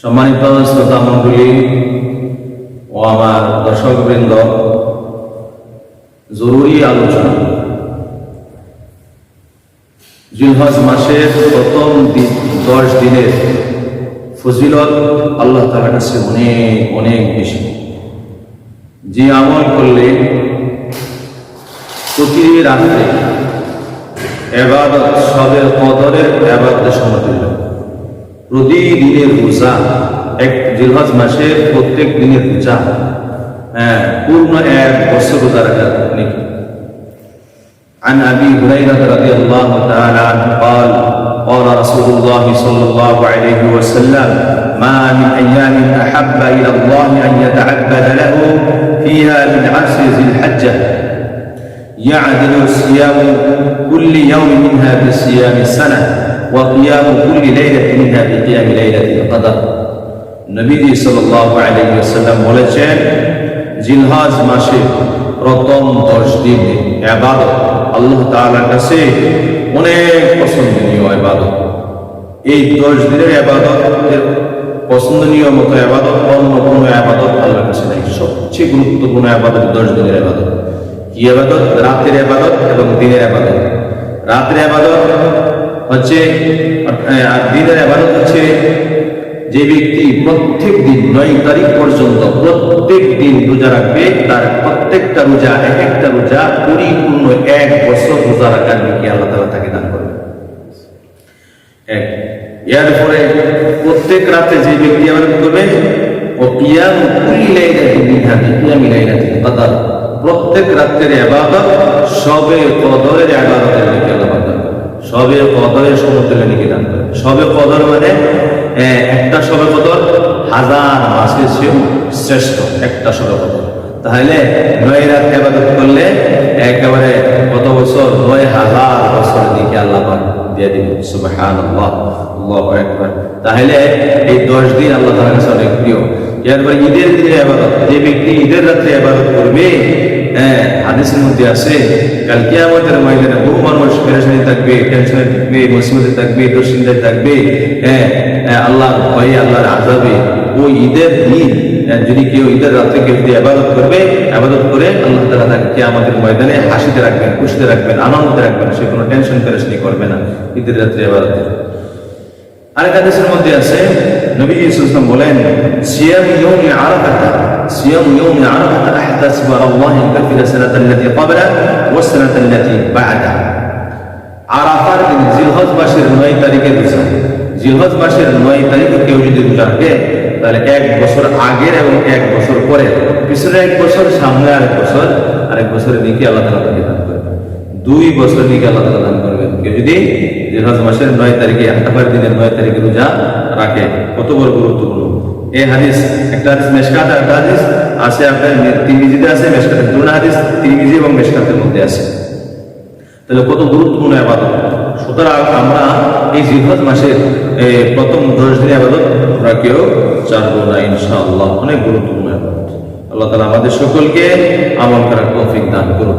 সম্মানিত শ্রোতা মণ্ডলী ও আমার দর্শকবৃন্দ, জরুরি আলোচনা। জিলহজ মাসের প্রথম দশ দিনের ফজিলত আল্লাহ তালার কাছে অনেক অনেক বেশি। যে আমল করলে প্রতি রাত্রে এবাদত সবের কদরের এবাদতের সমতুল্য প্রতিদিনের পূজা এক জিলহজ মাসের প্রত্যেক দিনের পূজা হ্যাঁ পূর্ণ এক বছর রোজা রাখা নাকি عن ابي هريره رضي الله تعالى عنه قال قال رسول الله صلى الله عليه وسلم ما من ايام احب الى الله ان يتعبد له فيها من عشر ذي الحجه يعدل صيام كل يوم منها بصيام السنه وقيام كل ليله منها بقيام ليله القدر নবীজি সাল্লাল্লাহু আলাইহি ওয়াসাল্লাম বলেছেন জিলহজ মাসে প্রথম দশ দিন ইবাদত আল্লাহ তাআলার কাছে অনেক পছন্দনীয় ইবাদত এই দশ দিনের ইবাদতের পছন্দনীয় মতো ইবাদত অন্য কোনো ইবাদত আল্লাহর কাছে নাই সবচেয়ে গুরুত্বপূর্ণ ইবাদত দশ দিনের ইবাদত কি ইবাদত রাতের ইবাদত এবং দিনের ইবাদত রাতের ইবাদত হচ্ছে দিনের ইবাদত হচ্ছে যে ব্যক্তি প্রত্যেক দিন নয় তারিখ পর্যন্ত প্রত্যেক দিন রোজা রাখবে, তার প্রত্যেকটা রোজা, এক একটা রোজা পরিপূর্ণ এক বছর রোজা রাখার নাকি আল্লাহ তালা তাকে দান করবে এরপরে প্রত্যেক রাতে যে ব্যক্তি আমার করবে, ও কিয়াম প্রত্যেক রাতের ইবাদত সবে কদরের ইবাদতের নাকি আল্লাহ দান করবে সবে কদরের সমতুল্য নাকি দান করবে সবে কদর মানে একটা সবে কদর হাজার মাসের চেয়েও শ্রেষ্ঠ একটা সবে কদর। তাহলে নয় রাত ইবাদত করলে একেবারে কত বছর নয় হাজার বছর দিকে আল্লাহ দিয়ে দিবেন সুবহানাল্লাহ, আল্লাহু আকবার। তাহলে এই দশ দিন আল্লাহ তাআলার কাছে অনেক প্রিয়। এরপর ঈদের দিনে ইবাদত, যে ব্যক্তি ঈদের রাত্রে ইবাদত করবে হ্যাঁ হাদিসের মধ্যে আছে, কাল কিয়ামতের ময়দানে বহু মানুষ থাকবে টেনশনে থাকবে, মুসিবতে থাকবে, দুশ্চিন্তায় থাকবে হ্যাঁ আল্লাহর ভয়ে, আল্লাহর আজাবে ওই ঈদের দিন যদি কেউ ঈদের রাত্রে কেউ যদি আবাদত করবে, আবাদত করে আল্লাহ তালা তাকে আমাদের ময়দানে হাসিতে রাখবেন, খুশিতে রাখবেন আনন্দে রাখবেন, সে কোনো টেনশন পেরেশানি করবে না ঈদের রাত্রে আবাদত আরেক হাদিসের মধ্যে আছে, নবী ইসলাম বলেন, সিয়াম ইয়াউমি আরাফাতা, সিয়াম ইয়াউমি আরাফাতা আহতাসিবু আলা আল্লাহ ইয়াগফির সানাতা ক্বাবলা ওয়া সানাতা বা'দা আরাফার দিন জিলহজ মাসের নয় তারিখে রোজা জিলহজ মাসের নয় তারিখে কেউ যদি রাখে তাহলে এক বছর আগের এবং এক বছর পরে পিছনে এক বছর, সামনে আরেক বছর, আরেক বছরের দিকে আল্লাহ তাআলা তাকে দান করবেন। দুই বছর দিকে আল্লাহ তাআলা দান করবেন। কেউ যদি জিলহজ মাসের নয় তারিখে আঠাবার দিনের নয় তারিখে রোজা রাখে, কত বড় গুরুত্বপূর্ণ। এই হাদিস, একটা হাদিস মেশকাত আর একটা হাদিস আছে আপনার তিরমিজিতে আছে, মেশকাতের দুটো হাদিস তিরমিজি এবং মেশকাতের মধ্যে আছে। তাহলে কত গুরুত্বপূর্ণ আবাদত? সুতরাং আমরা এই জিহাজ মাসের প্রথম দশ দিনের আবাদত আমরা কেউ চারবো না, ইনশাআল্লাহ। অনেক গুরুত্বপূর্ণ আবাদত। আল্লাহ তালা আমাদের সকলকে আমল করার তৌফিক দান করুন।